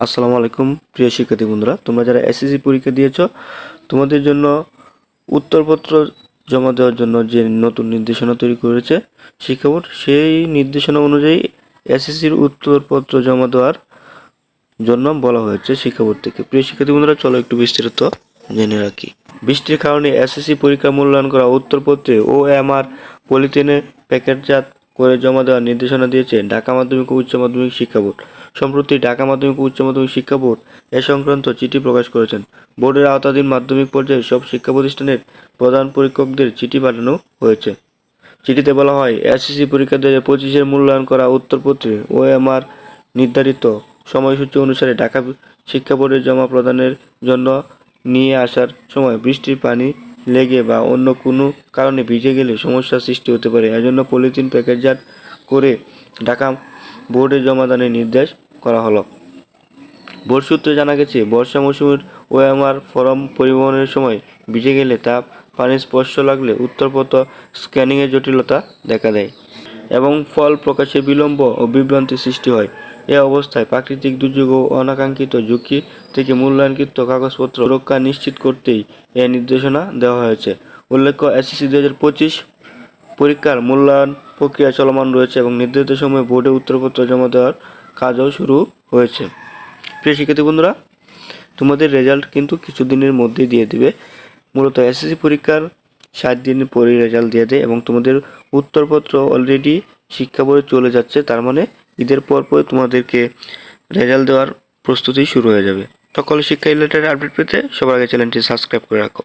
আসসালামু আলাইকুম, প্রিয় শিক্ষার্থী বন্ধুরা। তোমরা যারা এসএসসি পরীক্ষা দিয়েছ, তোমাদের জন্য উত্তরপত্র জমা দেওয়ার জন্য যে নতুন নির্দেশনা তৈরি করেছে শিক্ষা বোর্ড সেই নির্দেশনা অনুযায়ী এসএসসির উত্তরপত্র জমা দেওয়ার জন্য বলা হয়েছে শিক্ষা বোর্ড থেকে। প্রিয় শিক্ষার্থী বন্ধুরা, চলো একটু বিস্তারিত জেনে রাখি। বৃষ্টির কারণে এসএসসি পরীক্ষা মূল্যায়ন করা উত্তরপত্রে ও এম আর পলিথিনে প্যাকেটজাত করে জমা দেওয়ার নির্দেশনা দিয়েছে ঢাকা মাধ্যমিক ও উচ্চ মাধ্যমিক শিক্ষা বোর্ড সম্প্রতি ঢাকা মাধ্যমিক উচ্চ মাধ্যমিক শিক্ষা বোর্ড এ সংক্রান্ত চিঠি প্রকাশ করেছেন। বোর্ডের আওতাধীন মাধ্যমিক পর্যায়ে সব শিক্ষা প্রতিষ্ঠানের প্রধান পরীক্ষকদের চিঠি পাঠানো হয়েছে। চিঠিতে বলা হয়, এসএসসি পরীক্ষা দু হাজার পঁচিশের মূল্যায়ন করা উত্তরপত্রে ওএমআর নির্ধারিত সময়সূচি অনুসারে ঢাকা শিক্ষা বোর্ডের জমা প্রদানের জন্য নিয়ে আসার সময় বৃষ্টির পানি লেগে বা অন্য কোনো কারণে ভিজে গেলে সমস্যার সৃষ্টি হতে পারে। এজন্য পলিথিন, প্যাকেটজাত করে ঢাকা বোর্ডে জমাদানের নির্দেশ করা হলো। বোর্ড সূত্রে জানা গেছে, বর্ষা মৌসুমের ওএমআর ফরম পরিবহনের সময় ভিজে গেলে তা পানি স্পর্শ লাগলে উত্তরপত্র স্ক্যানিংয়ের জটিলতা দেখা দেয় এবং ফল প্রকাশে বিলম্ব ও বিভ্রান্তি সৃষ্টি হয়। এ অবস্থায় প্রাকৃতিক দুর্যোগ ও অনাকাঙ্ক্ষিত ঝুঁকি থেকে মূল্যায়নকৃত কাগজপত্র সুরক্ষা নিশ্চিত করতেই এ নির্দেশনা দেওয়া হয়েছে। উল্লেখ্য, এসএসসি দু হাজার পঁচিশ পরীক্ষার মূল্যায়ন প্রক্রিয়া চলমান রয়েছে এবং নির্ধারিত সময়ে বোর্ডে উত্তরপত্র জমা দেওয়ার কাজও শুরু হয়েছে। প্রিয় শিক্ষার্থী বন্ধুরা, তোমাদের রেজাল্ট কিন্তু কিছুদিনের মধ্যেই দিয়ে দিবে। মূলত এসএসসি পরীক্ষার সাত দিন পরে রেজাল্ট দিয়ে দেয় এবং তোমাদের উত্তরপত্র অলরেডি শিক্ষা বোর্ডে চলে যাচ্ছে। তার মানে ঈদের পর পর তোমাদেরকে রেজাল্ট দেওয়ার প্রস্তুতি শুরু হয়ে যাবে। সকল শিক্ষা রিলেটেড আপডেট পেতে সবার আগে চ্যানেলটি সাবস্ক্রাইব করে রাখো।